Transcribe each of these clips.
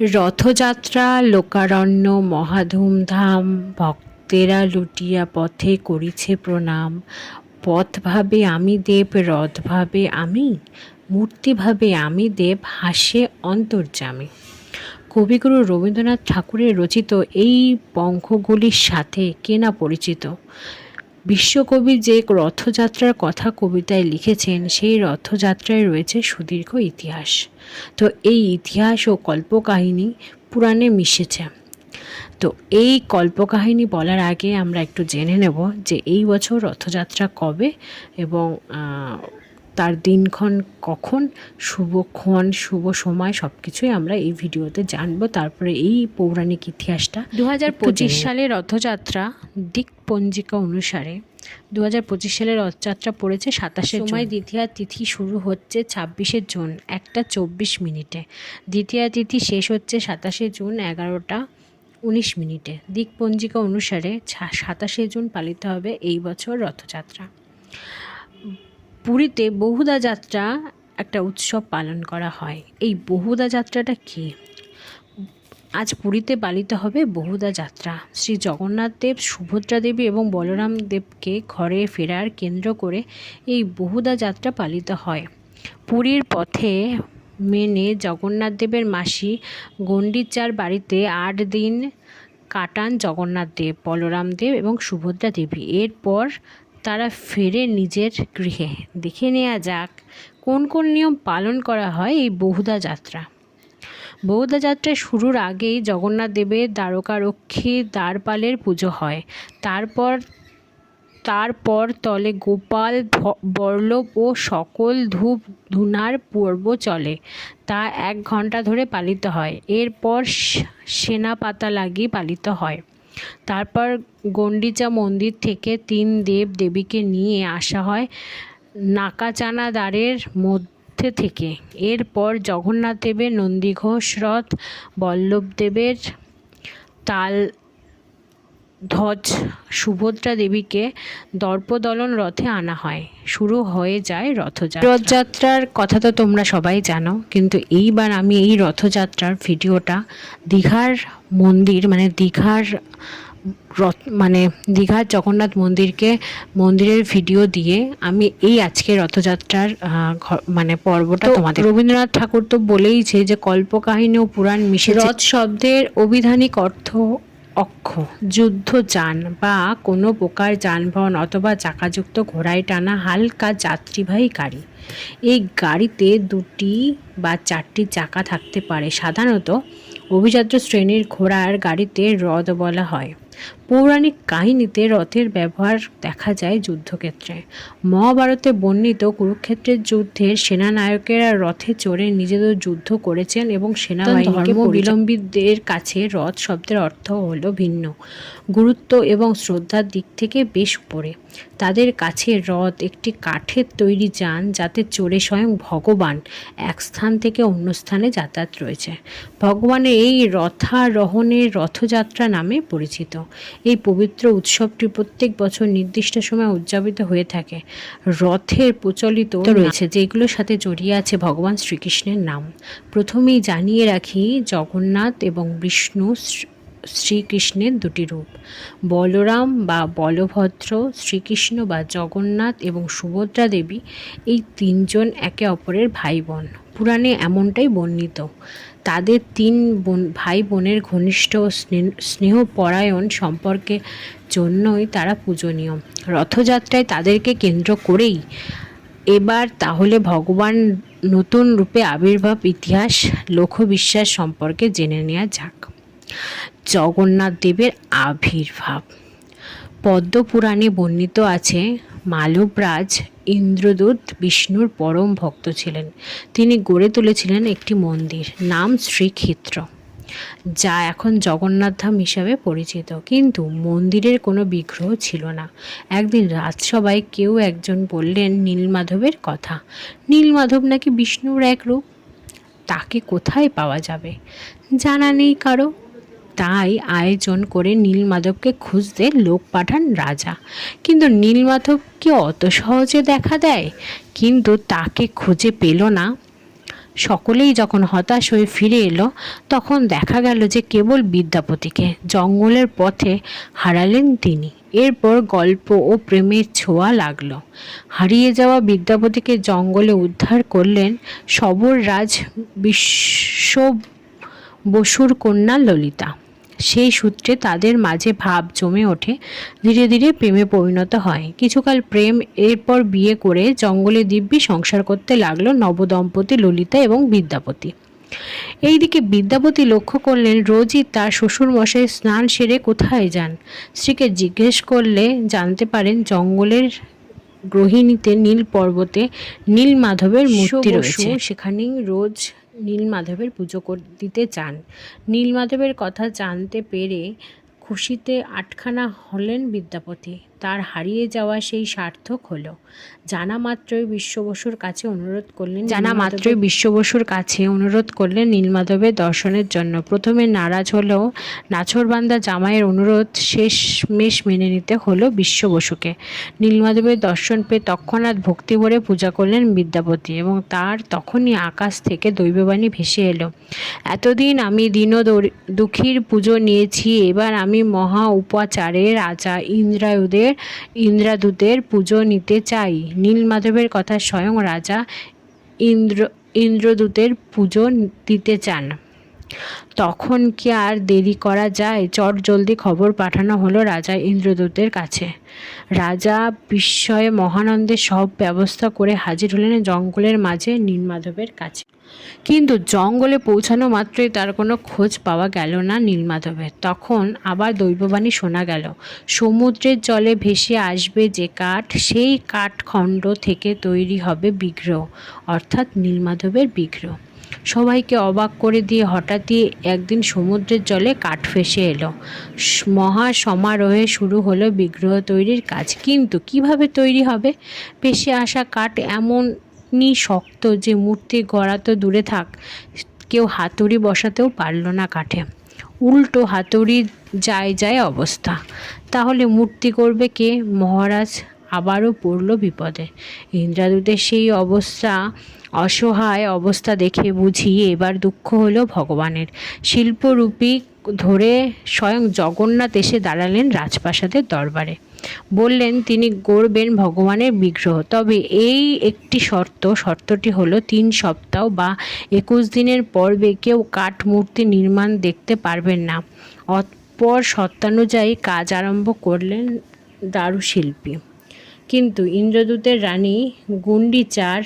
রথযাত্রা, লোকারণ্য, মহাধুমধাম, ভক্তেরা লুটিয়া পথে করিছে প্রণাম। পথ ভাবে আমি দেব রথ ভাবে আমি মূর্তি ভাবে আমি দেব, হাসে অন্তর্যামী। কবিগুরু রবীন্দ্রনাথ ঠাকুরের রচিত এই পঙ্খগুলির সাথে কে না পরিচিত। বিশ্বকবি যে রথযাত্রার কথা কবিতায় লিখেছেন, সেই রথযাত্রায় রয়েছে সুদীর্ঘ ইতিহাস। তো এই ইতিহাস ও কল্পকাহিনী পুরাণে মিশেছে। তো এই কল্পকাহিনী বলার আগে আমরা একটু জেনে নেব যে এই বছর রথযাত্রা কবে এবং তার দিনক্ষণ কখন শুভক্ষণ শুভ সময় সব কিছুই আমরা এই ভিডিওতে জানব। তারপরে এই পৌরাণিক ইতিহাসটা দু হাজার পঁচিশ সালে রথযাত্রা দিকপঞ্জিকা অনুসারে দু হাজার পঁচিশ সালে রথযাত্রা পড়েছে সাতাশে সময় দ্বিতীয়া তিথি শুরু হচ্ছে ছাব্বিশে জুন একটা চব্বিশ মিনিটে। দ্বিতীয়া তিথি শেষ হচ্ছে সাতাশে জুন এগারোটা উনিশ মিনিটে। দিকপঞ্জিকা অনুসারে সাতাশে জুন পালিত হবে এই বছর রথযাত্রা। পুরীতে বহুদা যাত্রা একটা উৎসব পালন করা হয়। এই বহুদা যাত্রাটা কী? আজ পুরীতে পালিত হবে বহুদা যাত্রা। শ্রী জগন্নাথ দেব, সুভদ্রা দেবী এবং বলরাম দেবকে ঘরে ফেরার কেন্দ্র করে এই বহুদা যাত্রা পালিত হয়। পুরীর পথে মেনে জগন্নাথ দেবের মাসি গণ্ডিচার বাড়িতে আট দিন কাটান জগন্নাথ দেব, বলরাম দেব এবং সুভদ্রা দেবী। এরপর তারা ফেরে নিজের গৃহে। দেখে নেওয়া যাক কোন কোন নিয়ম পালন করা হয় এই বহুদা যাত্রা। বৌদ্ধ যাত্রা শুরুর আগেই জগন্নাথ দেবের দ্বারকারক্ষী দ্বারপালের পুজো হয়। তারপর তারপর তলে গোপাল, ভ- বল্লভ ও সকল ধূপ ধুনার পর্ব চলে। তা এক ঘণ্টা ধরে পালিত হয়। এরপর সে- সেনাপাতা লাগিয়ে পালিত হয়। তারপর গন্ডিচা মন্দির থেকে তিন দেব দেবীকে নিয়ে আসা হয় নাকাচানা দ্বারের মধ্যে থেকে। এরপর জগন্নাথ দেবের নন্দীঘোষ রথ, বল্লভদেবের তাল ধ্বজ সুভদ্রা দেবীকে দর্পদলন রথে আনা হয়। শুরু হয়ে যায় রথযাত্রা। রথযাত্রার কথা তো তোমরা সবাই জানো কিন্তু এইবার আমি এই রথযাত্রার ভিডিওটা দীঘার মন্দির মানে দীঘার রথ মানে দীঘার জগন্নাথ মন্দিরকে মন্দিরের ভিডিও দিয়ে আমি এই আজকে রথযাত্রার মানে পর্বটা তোমাদের রবীন্দ্রনাথ ঠাকুর তো বলেইছে যে কল্পকাহিনী ও পুরাণ মিশে রথ শব্দের অভিধানিক অর্থ অক্ষ। যুদ্ধ যান বা কোনো প্রকার যানবাহন অথবা চাকাযুক্ত ঘোড়ায় টানা হালকা যাত্রীবাহী গাড়ি। এই গাড়িতে দুটি বা চারটি চাকা থাকতে পারে। সাধারণত অভিযাত্র শ্রেণির ঘোড়ার গাড়িতে হ্রদ বলা হয়। পৌরাণিক কাহিনীতে রথের ব্যবহার দেখা যায় যুদ্ধক্ষেত্রে। মহাভারতে বর্ণিত কুরুক্ষেত্রের যুদ্ধের সেনানায়কেরা রথে চড়ে নিজেদের যুদ্ধ করেছেন এবং সেনাবাহিনীকে বিলম্বিতদের কাছে রথ শব্দের অর্থ হলো ভিন্ন গুরুত্ব এবং শ্রদ্ধার দিক থেকে বেশ উপরে। তাদের কাছে রথ একটি কাঠের তৈরি যান যাতে চড়ে স্বয়ং ভগবান এক স্থান থেকে অন্য স্থানে যাতায়াত রয়েছে। ভগবানের এই রথারোহণের রথযাত্রা নামে পরিচিত। এই পবিত্র উৎসবটি প্রত্যেক বছর নির্দিষ্ট সময় উদযাপিত হয়ে থাকে। রথের প্রচলিত রয়েছে। যেগুলোর সাথে জড়িয়ে আছে ভগবান শ্রীকৃষ্ণের নাম। প্রথমেই জানিয়ে রাখি জগন্নাথ এবং বিষ্ণু শ্রীকৃষ্ণের দুটি রূপ। বলরাম বা বলভদ্র শ্রীকৃষ্ণ বা জগন্নাথ এবং সুভদ্রা দেবী এই তিনজন একে অপরের ভাই বোন পুরাণে এমনটাই বর্ণিত। তাদের তিন বোন, ভাই বোনের ঘনিষ্ঠ স্নেহপরায়ণ সম্পর্কের জন্যই তারা পূজনীয়। রথযাত্রায় তাদেরকে কেন্দ্র করেই এবার তাহলে ভগবান নতুন রূপে আবির্ভাব ইতিহাস, লোকবিশ্বাস সম্পর্কে জেনে নেওয়া যাক। জগন্নাথ দেবের আবির্ভাব। পদ্মপুরাণে বর্ণিত আছে মালবরাজ ইন্দ্রদূত বিষ্ণুর পরম ভক্ত ছিলেন। তিনি গড়ে তুলেছিলেন একটি মন্দির, নাম শ্রীক্ষেত্র, যা এখন জগন্নাথ ধাম হিসাবে পরিচিত। কিন্তু মন্দিরের কোনো বিগ্রহ ছিল না। একদিন রাজসভায় কেউ একজন বললেন, নীলমাধবের কথা, নীলমাধব নাকি বিষ্ণুর এক রূপ? তাকে কোথায় পাওয়া যাবে? জানা নেই কারও। তাই আয়োজন করে নীলমাধবকে খুঁজতে লোক পাঠান রাজা। কিন্তু নীলমাধব কি অত সহজে দেখা দেয়? কিন্তু তাকে খুঁজে পেল না। সকলেই যখন হতাশ হয়ে ফিরে এলো, তখন দেখা গেল যে কেবল বিদ্যাপতিকে জঙ্গলের পথে হারালেন তিনি। এরপর গল্প ও প্রেমের ছোঁয়া লাগল। হারিয়ে যাওয়া বিদ্যাপতিকে জঙ্গলে উদ্ধার করলেন সবর রাজ বিশ্ব বসুর কন্যা ললিতা। সেই সূত্রে তাদের মাঝে ভাব জমে ওঠে ধীরে ধীরে প্রেমে পরিণত হয়। কিছুকাল প্রেম এরপর বিয়ে করে জঙ্গলে দিব্যি সংসার করতে লাগল নবদম্পতি ললিতা এবং বিদ্যাপতি। এইদিকে বিদ্যাপতি লক্ষ্য করলেন রোজই তার শ্বশুর মশাই স্নান সেরে কোথায় যান। স্ত্রীকে জিজ্ঞেস করলে জানতে পারেন জঙ্গলের গ্রহিণীতে নীল পর্বতে নীল মাধবের মূর্তি রয়েছে। সেখানেই রোজ নীল মাধবের পুজো কর- দিতে চান। নীলমাধবের কথা জানতে পেরে খুশিতে আটখানা হলেন বিদ্যাপতি। তার হারিয়ে যাওয়া সেই সার্থক হলো। জানা মাত্রই বিশ্ব বসুর কাছে অনুরোধ করলেন জানা মাত্রই বিশ্ব বসুর কাছে অনুরোধ করলেন নীলমাধবের দর্শনের জন্য। প্রথমে নারাজ হলেও নাছরবান্দা জামাইয়ের অনুরোধ শেষ মেশ মেনে নিতে হলো বিশ্ব বসুকে নীলমাধবের দর্শন পেয়ে তৎক্ষণাৎ ভক্তি ভরে পূজা করলেন বিদ্যাপতি এবং তার তখনই আকাশ থেকে দৈববাণী ভেসে এলো। এতদিন আমি দীন দুঃখীর পুজো নিয়েছি এবার আমি মহা উপাচারে রাজা ইন্দ্রায়ুদের ইন্দ্রাদূতের পুজো নিতে চাই। নীলমাধবের কথা স্বয়ং রাজা ইন্দ্র, ইন্দ্রদূতের পুজো দিতে চান। তখন কি আর দেরি করা যায়? চট জলদি খবর পাঠানো হলো রাজা ইন্দ্রদূতের কাছে। রাজা বিস্ময়ে মহানন্দে সব ব্যবস্থা করে হাজির হলেন জঙ্গলের মাঝে নীলমাধবের কাছে। কিন্তু জঙ্গলে পৌঁছানো মাত্রই তার কোনো খোঁজ পাওয়া গেল না নীলমাধবের। তখন আবার দৈববাণী শোনা গেল, সমুদ্রের জলে ভেসে আসবে যে কাঠ, সেই কাঠখণ্ড থেকে তৈরি হবে বিগ্রহ, অর্থাৎ নীলমাধবের বিগ্রহ। সবাইকে অবাক করে দিয়ে হঠাৎই একদিন সমুদ্রের জলে কাঠ ফেসে এলো। মহা সমারোহে শুরু হলো বিগ্রহ তৈরির কাজ। কিন্তু কীভাবে তৈরি হবে? ভেসে আসা কাঠ এমনই শক্ত যে মূর্তি গড়া তো দূরে থাক, কেউ হাতুড়ি বসাতেও পারল না কাঠে। উল্টো হাতুড়ি যায় যায় অবস্থা। তাহলে মূর্তি করবে কে? মহারাজ আবারও পড়ল বিপদে। ইন্দ্রাদূতের সেই অবস্থা, অসহায় অবস্থা দেখে বুঝি এবার দুঃখ হলো ভগবানের। শিল্পরূপী ধরে স্বয়ং জগন্নাথ এসে দাঁড়ালেন রাজপ্রাসাদের দরবারে। বললেন, তিনি গড়বেন ভগবানের বিগ্রহ। তবে এই একটি শর্ত, শর্তটি হলো তিন সপ্তাহ বা একুশ দিনের পর্বে কেউ কাঠ মূর্তি নির্মাণ দেখতে পারবেন না। অতপর সত্যানুযায়ী কাজ আরম্ভ করলেন দারুশিল্পী। কিন্তু ইন্দ্রদূতের রানী গুন্ডিচার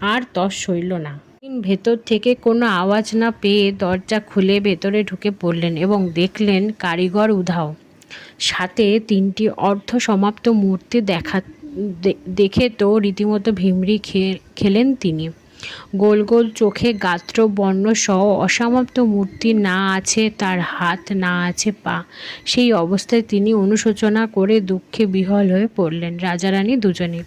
আর তস সইল না। ভেতর থেকে কোনো আওয়াজ না পেয়ে দরজা খুলে ভেতরে ঢুকে পড়লেন এবং দেখলেন কারিগর উধাও। সাথে তিনটি অর্ধ সমাপ্ত মূর্তি দেখা দেখে তো রীতিমতো ভিমড়ি খেলেন তিনি। গোল গোল চোখে গাত্র বর্ণ সহ অসমাপ্ত মূর্তি না আছে, তার হাত না আছে, পা। সেই অবস্থায় তিনি অনুশোচনা করে দুঃখে বিহল হয়ে পড়লেন রাজারানী দুজনে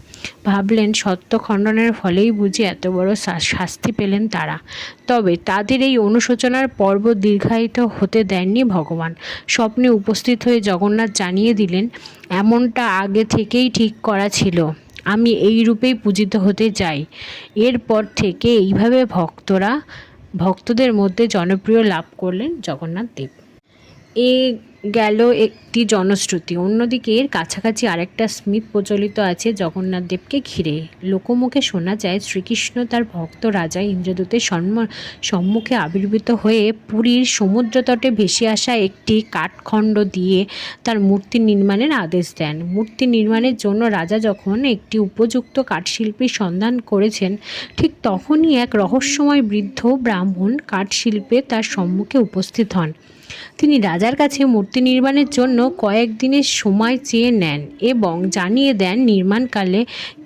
ভাবলেন সত্য খণ্ডনের ফলেই বুঝি এত বড় শাস্তি পেলেন তারা। তবে তাদের এই অনুশোচনার পর্ব দীর্ঘায়িত হতে দেননি ভগবান। স্বপ্নে উপস্থিত হয়ে জগন্নাথ জানিয়ে দিলেন, এমনটা আগে থেকেই ঠিক করা ছিল। আমি এই রূপেই পূজিত হতে চাই। এরপর থেকে এইভাবে ভক্তরা, ভক্তদের মধ্যে জনপ্রিয় লাভ করলেন জগন্নাথ দেব। এ গেল একটি জনশ্রুতি। অন্যদিকে এর কাছাকাছি আরেকটা স্মিত প্রচলিত আছে জগন্নাথ দেবকে ঘিরে। লোকমুখে শোনা যায়, শ্রীকৃষ্ণ তার ভক্ত রাজা ইন্দ্রদূতের সম্ম- সম্মুখে আবির্ভূত হয়ে পুরীর সমুদ্রতটে ভেসে আসা একটি কাঠখণ্ড দিয়ে তার মূর্তি নির্মাণের আদেশ দেন। মূর্তি নির্মাণের জন্য রাজা যখন একটি উপযুক্ত কাঠশিল্পীর সন্ধান করেছেন, ঠিক তখনই এক রহস্যময় বৃদ্ধ ব্রাহ্মণ কাঠশিল্পে তার সম্মুখে উপস্থিত হন। তিনি রাজার কাছে মূর্তি নির্মাণের জন্য কয়েকদিনের সময় চেয়ে নেন এবং জানিয়ে দেন নির্মাণকালে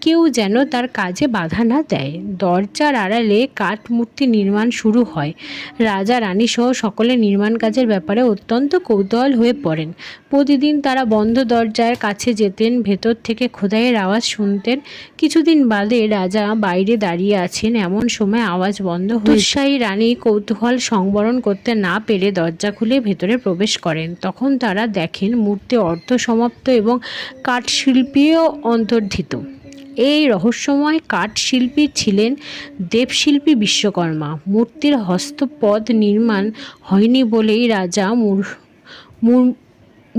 কেউ যেন তার কাজে বাধা না দেয়। দরজার আড়ালে কাঠ মূর্তি নির্মাণ শুরু হয়। রাজা রানী সহ সকলে নির্মাণ কাজের ব্যাপারে অত্যন্ত কৌতূহল হয়ে পড়েন। প্রতিদিন তারা বন্ধ দরজার কাছে যেতেন, ভেতর থেকে খোদাইয়ের আওয়াজ শুনতেন। কিছুদিন বাদে রাজা বাইরে দাঁড়িয়ে আছেন, এমন সময় আওয়াজ বন্ধ উৎসাহী রানী কৌতূহল সংবরণ করতে না পেরে দরজা খুলে ভেতরে প্রবেশ করেন। তখন তারা দেখেন মূর্তি অর্ধ সমাপ্ত এবং কাঠশিল্পীও অন্তর্ধিত। এই রহস্যময় কাঠ শিল্পী ছিলেন দেবশিল্পী বিশ্বকর্মা। মূর্তির হস্তপদ নির্মাণ হয়নি বলেই রাজা মুর মুর-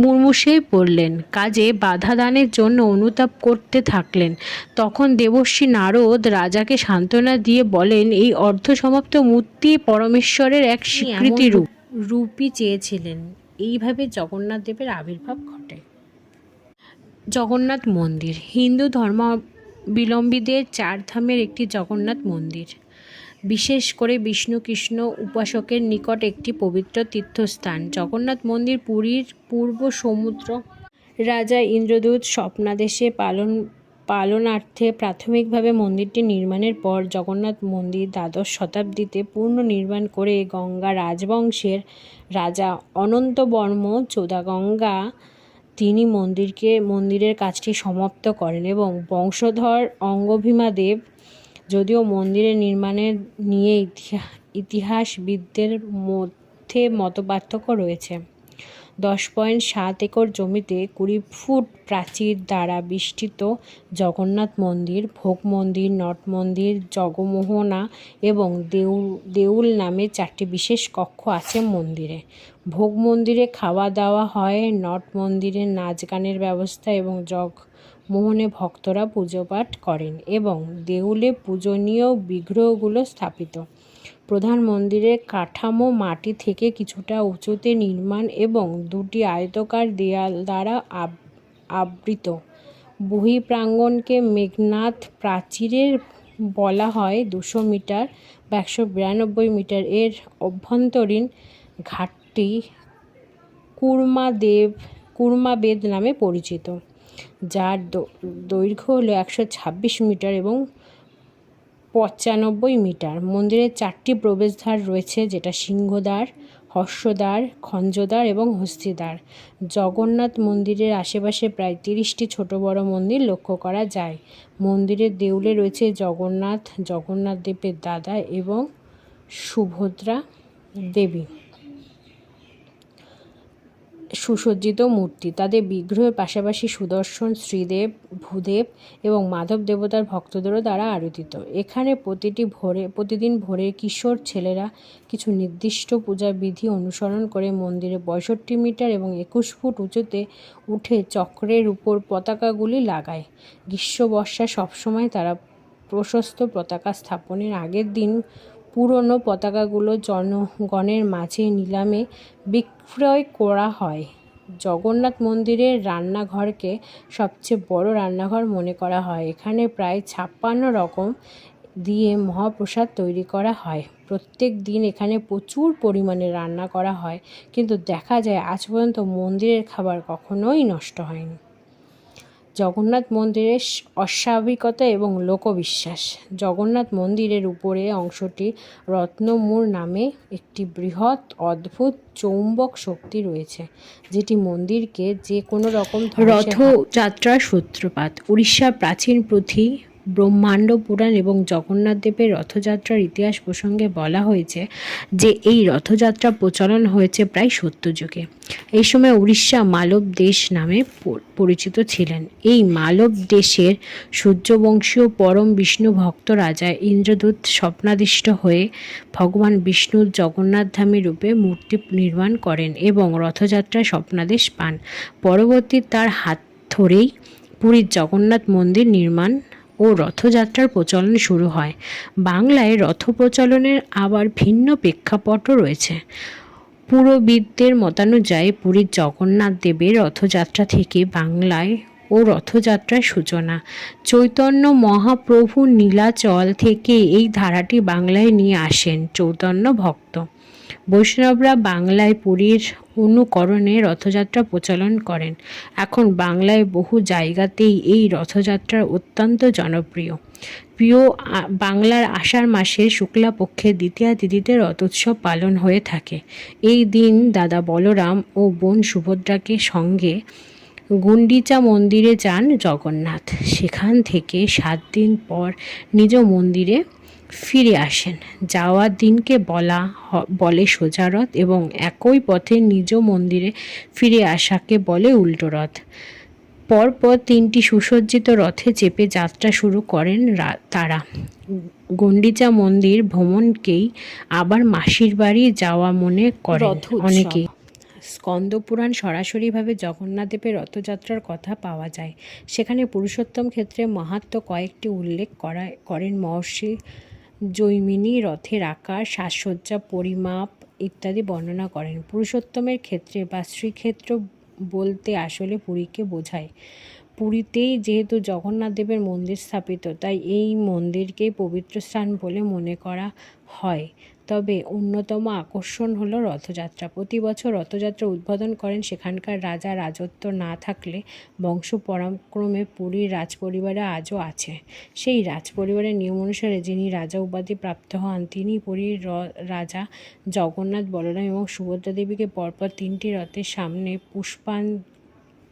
মুর্মুষেই পড়লেন। কাজে বাধা দানের জন্য অনুতাপ করতে থাকলেন। তখন দেবশ্রী নারদ রাজাকে সান্ত্বনা দিয়ে বলেন এই অর্ধসমাপ্ত মূর্তি পরমেশ্বরের এক স্বীকৃতি রূপ। রূপই চেয়েছিলেন। এইভাবে জগন্নাথ দেবের আবির্ভাব ঘটে। জগন্নাথ মন্দির হিন্দু ধর্মাবলম্বীদের চার ধামের একটি জগন্নাথ মন্দির। বিশেষ করে বিষ্ণু কৃষ্ণ উপাসকের নিকট একটি পবিত্র তীর্থস্থান। জগন্নাথ মন্দির পুরীর পূর্ব সমুদ্র রাজা ইন্দ্রদূত স্বপ্নাদেশে পালন, পালনার্থে প্রাথমিকভাবে মন্দিরটি নির্মাণের পর জগন্নাথ মন্দির দ্বাদশ শতাব্দীতে পূর্ণ নির্মাণ করে গঙ্গা রাজবংশের রাজা অনন্তবর্ম চোদাগঙ্গা তিনি মন্দিরকে, মন্দিরের কাজটি সমাপ্ত করেন এবং বংশধর অঙ্গভীমা দেব যদিও মন্দিরের নির্মাণের নিয়ে ইতিহা- ইতিহাসবিদদের মধ্যে মতপার্থক্য রয়েছে। দশ পয়েন্ট সাত একর জমিতে কুড়ি ফুট প্রাচীর দ্বারা বিষ্টিত জগন্নাথ মন্দির, ভোগ মন্দির, নট মন্দির, জগমোহনা এবং দেউল দেউল নামে চারটি বিশেষ কক্ষ আছে মন্দিরে। ভোগ মন্দিরে খাওয়া দাওয়া হয়, নট মন্দিরে নাচ গানের ব্যবস্থা এবং জগ মোহনে ভক্তরা পুজো পাঠ করেন এবং দেউলে পূজনীয় বিগ্রহগুলো স্থাপিত। প্রধান মন্দিরের কাঠামো মাটি থেকে কিছুটা উঁচুতে নির্মাণ এবং দুটি আয়তকার দেয়াল দ্বারা আব- আবৃত। বহিঃপ্রাঙ্গণকে মেঘনাথ প্রাচীরের বলা হয় দুশো মিটার বা একশো বিরানব্বই মিটার। এর অভ্যন্তরীণ ঘাটটি কুর্মাদেব, কুর্মাবেদ নামে পরিচিত, যার দৈর্ঘ্য হলো একশো ছাব্বিশ মিটার এবং পঁচানব্বই মিটার। মন্দিরের চারটি প্রবেশদ্বার রয়েছে, যেটা সিংহদ্বার, হর্ষদ্বার, খঞ্জদ্বার এবং হস্তিদ্বার। জগন্নাথ মন্দিরের আশেপাশে প্রায় তিরিশটি ছোট বড় মন্দির লক্ষ্য করা যায়। মন্দিরের দেউলে রয়েছে জগন্নাথ জগন্নাথ দেবের দাদা এবং সুভদ্রা দেবী। সুসজ্জিত মূর্তি। তাদের বিগ্রহের পাশাপাশি সুদর্শন শ্রীদেব, ভূদেব এবং মাধব দেবতার ভক্তদেরও দ্বারা আরাধিত এখানে প্রতিটি ভোরে, প্রতিদিন ভোরে কিশোর ছেলেরা কিছু নির্দিষ্ট পূজা বিধি অনুসরণ করে মন্দিরে পঁয়ষট্টি মিটার এবং একুশ ফুট উঁচুতে উঠে চক্রের উপর পতাকাগুলি লাগায়। গ্রীষ্ম বর্ষা সবসময় তারা প্রশস্ত পতাকা স্থাপনের আগের দিন পুরনো পতাকাগুলো জনগণের মাঝে নিলামে বিক্রয় করা হয়। জগন্নাথ মন্দিরের রান্নাঘরকে সবচেয়ে বড় রান্নাঘর মনে করা হয়। এখানে প্রায় ছাপ্পান্ন রকম দিয়ে মহাপ্রসাদ তৈরি করা হয়। প্রত্যেক দিন এখানে প্রচুর পরিমাণে রান্না করা হয়। কিন্তু দেখা যায় আজ পর্যন্ত মন্দিরের খাবার কখনোই নষ্ট হয়নি। জগন্নাথ মন্দিরের অস্বাভাবিকতা এবং লোকবিশ্বাস। জগন্নাথ মন্দিরের উপরে অংশটি রত্নমূর নামে একটি বৃহৎ, অদ্ভুত, চৌম্বক শক্তি রয়েছে, যেটি মন্দিরকে যে কোনো রকম রথযাত্রার সূত্রপাত। উড়িষ্যার প্রাচীন পুঁথি ব্রহ্মাণ্ড পুরাণ এবং জগন্নাথ দেবের রথযাত্রার ইতিহাস প্রসঙ্গে বলা হয়েছে যে এই রথযাত্রা প্রচলন হয়েছে প্রায় সত্তর যুগে। এই সময় উড়িষ্যা মালব দেশ নামে পরিচিত ছিলেন। এই মালব দেশের সূর্যবংশীয় পরম বিষ্ণু ভক্ত রাজা ইন্দ্রদূত স্বপ্নাদিষ্ট হয়ে ভগবান বিষ্ণুর জগন্নাথ ধামী রূপে মূর্তি নির্মাণ করেন এবং রথযাত্রায় স্বপ্নাদেশ পান। পরবর্তী তার হাত ধরেই পুরীর জগন্নাথ মন্দির নির্মাণ ও রথযাত্রার প্রচলন শুরু হয়। বাংলায় রথ প্রচলনের আবার ভিন্ন প্রেক্ষাপটও রয়েছে। পুরোবিদদের মতানুযায়ী পুরীর জগন্নাথ দেবের রথযাত্রা থেকে বাংলায় ও রথযাত্রার সূচনা। চৈতন্য মহাপ্রভু নীলাচল থেকে এই ধারাটি বাংলায় নিয়ে আসেন চৈতন্য ভক্ত। বৈষ্ণবরা বাংলায় পুরীর অনুকরণে রথযাত্রা প্রচলন করেন। এখন বাংলায় বহু জায়গাতেই এই রথযাত্রা অত্যন্ত জনপ্রিয়। প্রিয় বাংলার আষাঢ় মাসের শুক্লাপক্ষের দ্বিতীয়া তিথিতে রথোৎসব পালন হয়ে থাকে। এই দিন দাদা বলরাম ও বোন সুভদ্রাকে সঙ্গে গুন্ডিচা মন্দিরে যান জগন্নাথ। সেখান থেকে সাত দিন পর নিজ মন্দিরে ফিরে আসেন। যাওয়ার দিনকে বলা বলে সোজা রথ এবং একই পথে নিজ মন্দিরে ফিরে আসাকে বলে উল্টো রথ। পরপর তিনটি সুসজ্জিত রথে চেপে যাত্রা শুরু করেন তারা। গন্ডিচা মন্দির ভ্রমণকেই আবার মাসির বাড়ি যাওয়া মনে করেন। অনেকেই। স্কন্দপুরাণ সরাসরিভাবে জগন্নাথদেবের রথযাত্রার কথা পাওয়া যায়। সেখানে পুরুষোত্তম ক্ষেত্রে মাহাত্ম কয়েকটি উল্লেখ করা করেন মহর্ষি জৈমিনী, রথের আকার, সাজসজ্জা, পরিমাপ ইত্যাদি বর্ণনা করেন। পুরুষোত্তমের ক্ষেত্রে বা শ্রীক্ষেত্র বলতে আসলে পুরীকে বোঝায়। পুরীতেই যেহেতু জগন্নাথ দেবের মন্দির স্থাপিত, তাই এই মন্দিরকেই পবিত্র স্থান বলে মনে করা হয়। তবে অন্যতম আকর্ষণ হলো রথযাত্রা। প্রতি বছর রথযাত্রা উদ্বোধন করেন সেখানকার রাজা। রাজত্ব না থাকলে বংশ পরাক্রমে পুরীর রাজপরিবারে আজও আছে। সেই রাজপরিবারের নিয়ম অনুসারে যিনি রাজা উপাধি প্রাপ্ত হন, তিনি পুরীর রাজা জগন্নাথ বলরাম এবং সুভদ্রা দেবীকে পরপর তিনটি রথের সামনে পুষ্পান,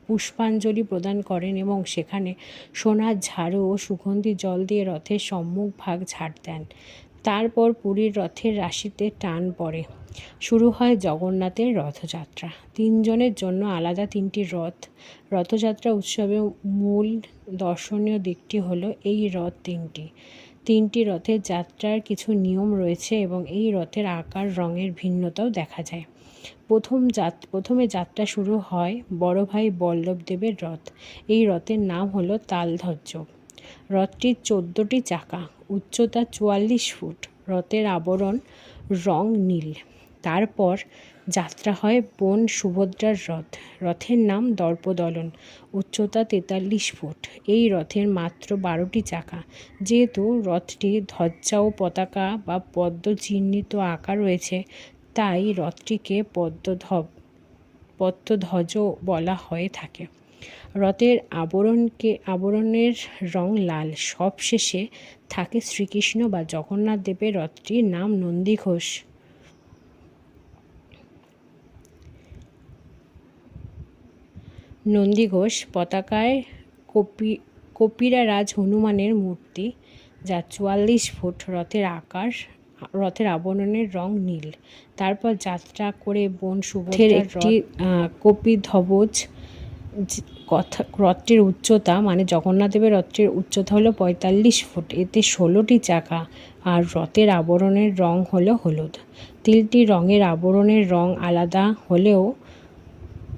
পুষ্পাঞ্জলি প্রদান করেন এবং সেখানে সোনার ঝাড়ু ও সুগন্ধি জল দিয়ে রথের সম্মুখ ভাগ ঝাড় দেন। তারপর পুরীর রথের রাশিতে টান পড়ে। শুরু হয় জগন্নাথের রথযাত্রা। তিনজনের জন্য আলাদা তিনটি রথ। রথযাত্রা উৎসবের মূল দর্শনীয় দিকটি হলো এই রথ তিনটি। তিনটি রথের যাত্রার কিছু নিয়ম রয়েছে এবং এই রথের আকার রঙের ভিন্নতাও দেখা যায়। প্রথম যাত, প্রথমে যাত্রা শুরু হয় বড় ভাই বল্লভদেবের রথ। এই রথের নাম হলো তালধ্বজ। রথটির চোদ্দোটি চাকা। উচ্চতা চুয়াল্লিশ ফুট, রথের আবরণ রং নীল। তারপর যাত্রা হয় বোন সুভদ্রার রথ। রথের নাম দর্পদলন, উচ্চতা তেতাল্লিশ ফুট। এই রথের মাত্র বারোটি চাকা। যেহেতু রথটি ধ্বজা ও পতাকা বা পদ্ম চিহ্নিত আঁকা রয়েছে, তাই রথটিকে পদ্মধ্বব পদ্মধ্বজ বলা হয়ে থাকে। রথের আবরণকে আবরণের রং লাল। সবশেষে থাকে শ্রীকৃষ্ণ বা জগন্নাথ দেবের রথটির নাম নন্দীঘোষ নন্দীঘোষ পতাকায় কপি কপিরা রাজ হনুমানের মূর্তি যা চুয়াল্লিশ ফুট রথের আকার রথের আবরণের রং নীল। তারপর যাত্রা করে বোন সুভদ্রার একটি আহ, কপিধ্বজ যে- কথা, রথটির উচ্চতা মানে জগন্নাথদেবের রথটির উচ্চতা হলো পঁয়তাল্লিশ ফুট। এতে ষোলোটি চাকা আর রথের আবরণের রং হলো হলুদ। তিনটি রঙের আবরণের রং আলাদা হলেও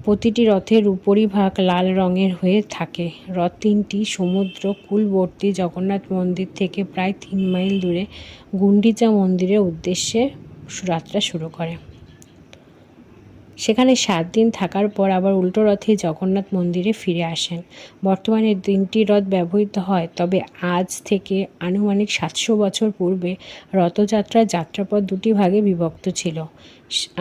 প্রতিটি রথের উপরিভাগ লাল রঙের হয়ে থাকে। রথ তিনটি সমুদ্র কূলবর্তী জগন্নাথ মন্দির থেকে প্রায় তিন মাইল দূরে গুন্ডিচা মন্দিরের উদ্দেশ্যে যাত্রা শুরু করে। সেখানে সাত দিন থাকার পর আবার উল্টো রথে জগন্নাথ মন্দিরে ফিরে আসেন। বর্তমানে তিনটি রথ ব্যবহৃত হয়, তবে আজ থেকে আনুমানিক সাতশো বছর পূর্বে রথযাত্রার যাত্রাপথ দুটি ভাগে বিভক্ত ছিল।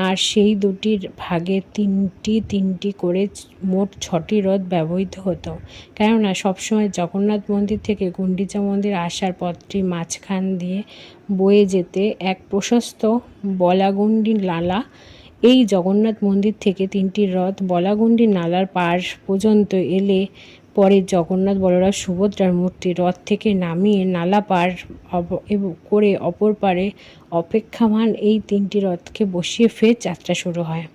আর সেই দুটির ভাগে তিনটি তিনটি করে মোট ছটি রথ ব্যবহৃত হতো। কেননা, সবসময় জগন্নাথ মন্দির থেকে গুন্ডিচা মন্দির আসার পথটি মাঝখান দিয়ে বয়ে যেতে এক প্রশস্ত বলাগুন্ডি নালা এই জগন্নাথ মন্দির থেকে তিনটি রথ বলাগুন্ডি নালার পার পর্যন্ত এলে পরে জগন্নাথ বলরাম সুভদ্রার মূর্তি রথ থেকে নামিয়ে নালা পার করে অপর পারে অপেক্ষামান এই তিনটি রথকে বসিয়ে ফের যাত্রা শুরু হয়।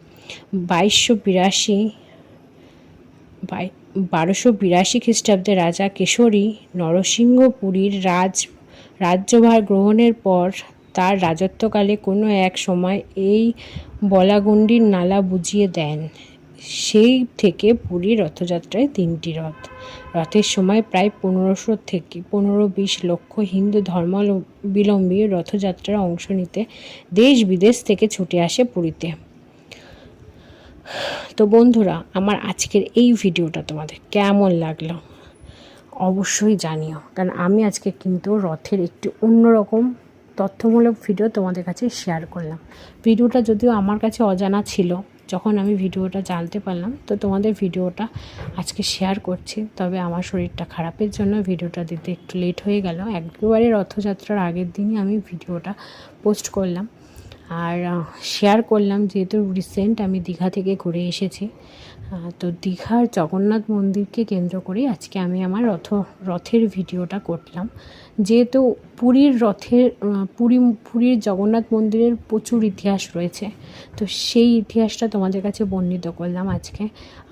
বাইশশো বিরাশি বারোশো বিরাশি খ্রিস্টাব্দে রাজা কেশরী নরসিংহপুরীর রাজ, রাজ্যভার গ্রহণের পর তার রাজত্বকালে কোনো এক সময় এই বলাগুন্ডির নালা বুঝিয়ে দেন। সেই থেকে পুরী রথযাত্রায় তিনটি রথ। রথের সময় প্রায় পনেরোশো থেকে পনেরো বিশ লক্ষ হিন্দু ধর্মাবলম্বী রথযাত্রায় অংশ নিতে দেশ বিদেশ থেকে ছুটে আসে পুরীতে। তো বন্ধুরা, আমার আজকের এই ভিডিওটা তোমাদের কেমন লাগল? অবশ্যই জানিও, কারণ আমি আজকে কিন্তু রথের একটি অন্যরকম তথ্যমূলক ভিডিও তোমাদের কাছে শেয়ার করলাম। ভিডিওটা যদিও আমার কাছে অজানা ছিল, যখন আমি ভিডিওটা জানতে পারলাম, তো তোমাদের ভিডিওটা আজকে শেয়ার করছি। তবে আমার শরীরটা খারাপের জন্য ভিডিওটা দিতে একটু লেট হয়ে গেল। একেবারে রথযাত্রার আগের দিনই আমি ভিডিওটা পোস্ট করলাম। আর শেয়ার করলাম, যেহেতু রিসেন্ট আমি দীঘা থেকে ঘুরে এসেছি তো দীঘার জগন্নাথ মন্দিরকে কেন্দ্র করে আজকে আমি আমার রথ, রথের ভিডিওটা করলাম। যেহেতু পুরীর রথের পুরী, পুরীর জগন্নাথ মন্দিরের প্রচুর ইতিহাস রয়েছে, তো সেই ইতিহাসটা তোমাদের কাছে বর্ণিত করলাম আজকে।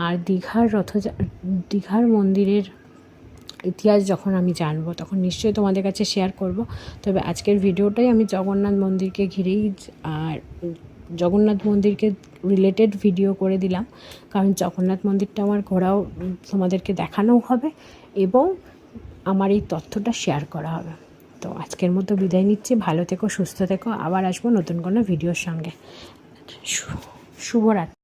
আর দীঘার রথ, দীঘার মন্দিরের ইতিহাস যখন আমি জানব, তখন নিশ্চয়ই তোমাদের কাছে শেয়ার করব। তবে আজকের ভিডিওটাই আমি জগন্নাথ মন্দিরকে ঘিরেই, আর জগন্নাথ মন্দিরকে রিলেটেড ভিডিও করে দিলাম। কারণ জগন্নাথ মন্দিরটা আমার ঘোরাও তোমাদেরকে দেখানোও হবে এবং আমার এই তথ্যটা শেয়ার করা হবে। তো আজকের মতো বিদায় নিচ্ছি। ভালো থেকো, সুস্থ থেকো। আবার আসব নতুন কোনো ভিডিওর সঙ্গে। শুভরাত্রি